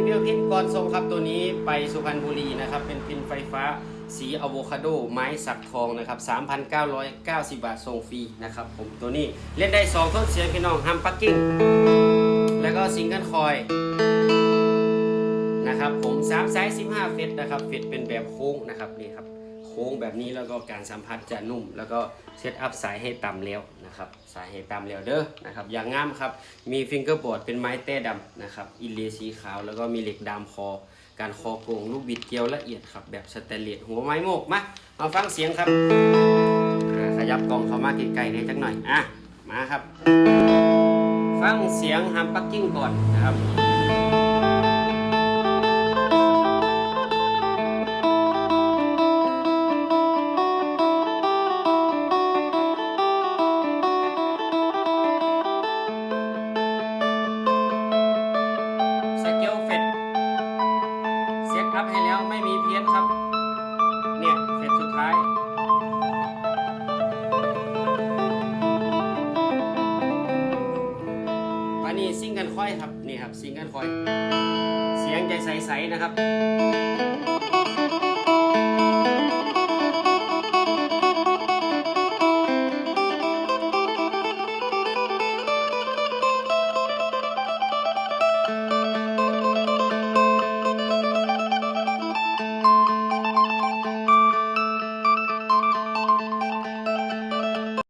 รีวิวพินก่อนทรงครับตัวนี้ไปสุพรรณบุรีนะครับ เป็นพินไฟฟ้าสีอะโวคาโดไม้สักทองนะครับ 3,990 บาทส่งฟรีนะครับผมตัวนี้เล่นได้2ต้นเสียงพี่น้องฮัมปักกิ้ง แล้วก็ซิงเกิลคอยนะครับผม3ไซส์15 เฟตนะครับ เฟตเป็นแบบโค้งนะครับนี่ครับ โค้งแบบนี้แล้วก็การสัมผัสจะนุ่ม แล้วก็เซตอัพสายให้ต่ำแล้วนะครับสายให้ต่ำแล้วเด้อนะครับอย่างงามครับมีฟิงเกอร์บอร์ดเป็นไม้แต้ดำนะครับอินเลสีขาวแล้วก็มีเหล็กดามคอ การคอโกงลูกบิดเกลียวละเอียดครับแบบสแตนเลสหัวไม้โมกมามาฟังเสียงครับขยับกล้องเข้ามาใกล้ๆได้จักหน่อยอะมาครับ ฟังเสียงฮัมปักกิ้งก่อนนะครับ ทับให้แล้วไม่มีเพี้ยนครับ เนี่ยเฟสสุดท้ายอันนี้ซิงกันค่อยครับ นี่ครับซิงกันค่อย เสียงใจใสๆนะครับ